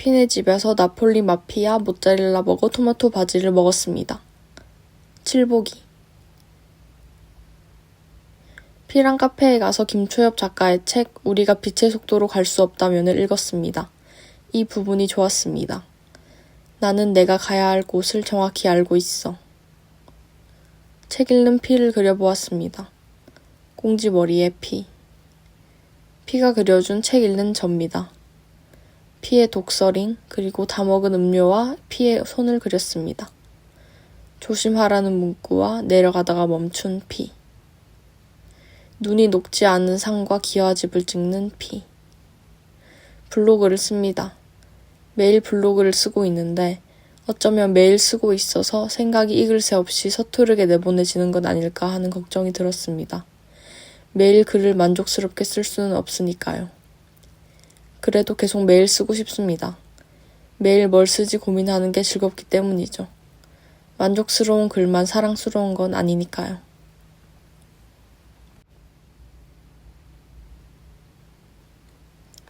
피네 집에서 나폴리 마피아, 모짜렐라 버거, 토마토 바지를 먹었습니다. 칠보기 피랑 카페에 가서 김초엽 작가의 책 우리가 빛의 속도로 갈 수 없다면을 읽었습니다. 이 부분이 좋았습니다. 나는 내가 가야 할 곳을 정확히 알고 있어. 책 읽는 피를 그려보았습니다. 꽁지 머리의 피. 피가 그려준 책 읽는 접니다. 피의 독서링, 그리고 다 먹은 음료와 피의 손을 그렸습니다. 조심하라는 문구와 내려가다가 멈춘 피. 눈이 녹지 않은 상과 기와집을 찍는 피. 블로그를 씁니다. 매일 블로그를 쓰고 있는데 어쩌면 매일 쓰고 있어서 생각이 익을 새 없이 서투르게 내보내지는 건 아닐까 하는 걱정이 들었습니다. 매일 글을 만족스럽게 쓸 수는 없으니까요. 그래도 계속 매일 쓰고 싶습니다. 매일 뭘 쓰지 고민하는 게 즐겁기 때문이죠. 만족스러운 글만 사랑스러운 건 아니니까요.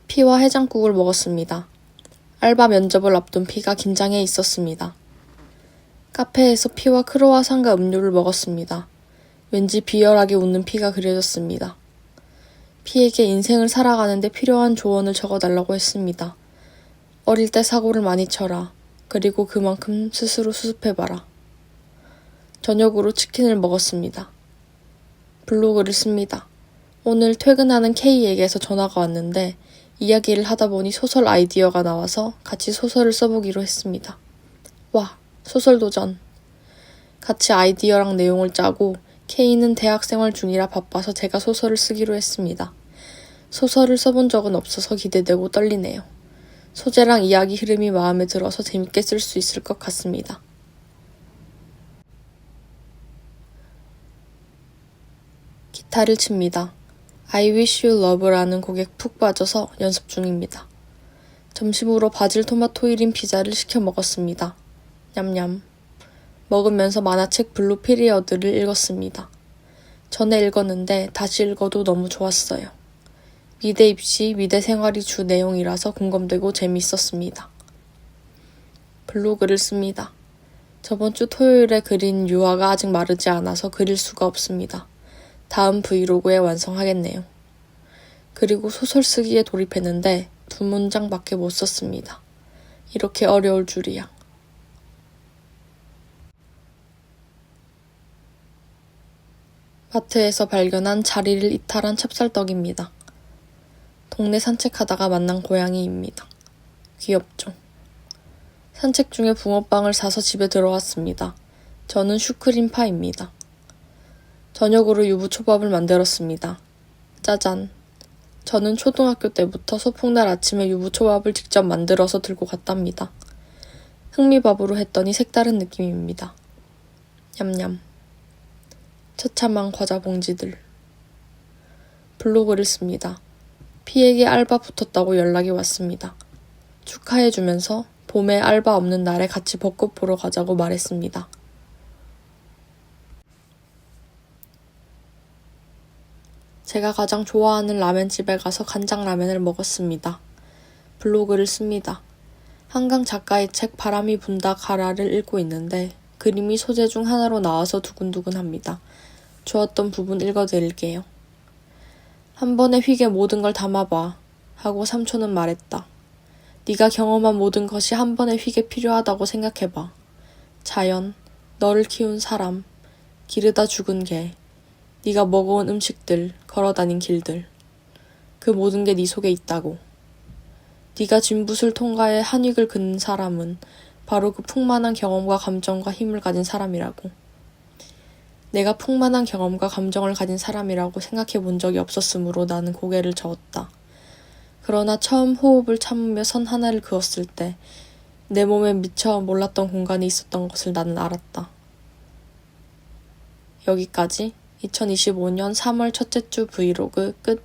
피와 해장국을 먹었습니다. 알바 면접을 앞둔 피가 긴장해 있었습니다. 카페에서 피와 크로와상과 음료를 먹었습니다. 왠지 비열하게 웃는 피가 그려졌습니다. 피에게 인생을 살아가는데 필요한 조언을 적어달라고 했습니다. 어릴 때 사고를 많이 쳐라. 그리고 그만큼 스스로 수습해봐라. 저녁으로 치킨을 먹었습니다. 블로그를 씁니다. 오늘 퇴근하는 K에게서 전화가 왔는데 이야기를 하다 보니 소설 아이디어가 나와서 같이 소설을 써보기로 했습니다. 와, 소설 도전. 같이 아이디어랑 내용을 짜고 K는 대학 생활 중이라 바빠서 제가 소설을 쓰기로 했습니다. 소설을 써본 적은 없어서 기대되고 떨리네요. 소재랑 이야기 흐름이 마음에 들어서 재밌게 쓸 수 있을 것 같습니다. 기타를 칩니다. I Wish You Love라는 곡에 푹 빠져서 연습 중입니다. 점심으로 바질 토마토 1인 피자를 시켜 먹었습니다. 냠냠. 먹으면서 만화책 블루 피리어드를 읽었습니다. 전에 읽었는데 다시 읽어도 너무 좋았어요. 미대 입시, 미대 생활이 주 내용이라서 공감되고 재미있었습니다. 블로그를 씁니다. 저번 주 토요일에 그린 유화가 아직 마르지 않아서 그릴 수가 없습니다. 다음 브이로그에 완성하겠네요. 그리고 소설 쓰기에 돌입했는데 두 문장밖에 못 썼습니다. 이렇게 어려울 줄이야. 마트에서 발견한 자리를 이탈한 찹쌀떡입니다. 동네 산책하다가 만난 고양이입니다. 귀엽죠? 산책 중에 붕어빵을 사서 집에 들어왔습니다. 저는 슈크림파입니다. 저녁으로 유부초밥을 만들었습니다. 짜잔. 저는 초등학교 때부터 소풍날 아침에 유부초밥을 직접 만들어서 들고 갔답니다. 흑미밥으로 했더니 색다른 느낌입니다. 냠냠. 처참한 과자 봉지들. 블로그를 씁니다. 피에게 알바 붙었다고 연락이 왔습니다. 축하해주면서 봄에 알바 없는 날에 같이 벚꽃 보러 가자고 말했습니다. 제가 가장 좋아하는 라면집에 가서 간장라면을 먹었습니다. 블로그를 씁니다. 한강 작가의 책 바람이 분다 가라를 읽고 있는데 그림이 소재 중 하나로 나와서 두근두근합니다. 좋았던 부분 읽어드릴게요. 한 번에 휘게 모든 걸 담아봐 하고 삼촌은 말했다. 네가 경험한 모든 것이 한 번에 휘게 필요하다고 생각해봐. 자연, 너를 키운 사람, 기르다 죽은 개, 네가 먹어온 음식들, 걸어다닌 길들. 그 모든 게 네 속에 있다고. 네가 진붓을 통과해 한익을 긋는 사람은 바로 그 풍만한 경험과 감정과 힘을 가진 사람이라고. 내가 풍만한 경험과 감정을 가진 사람이라고 생각해 본 적이 없었으므로 나는 고개를 저었다. 그러나 처음 호흡을 참으며 선 하나를 그었을 때 내 몸에 미처 몰랐던 공간이 있었던 것을 나는 알았다. 여기까지 2025년 3월 첫째 주 브이로그 끝.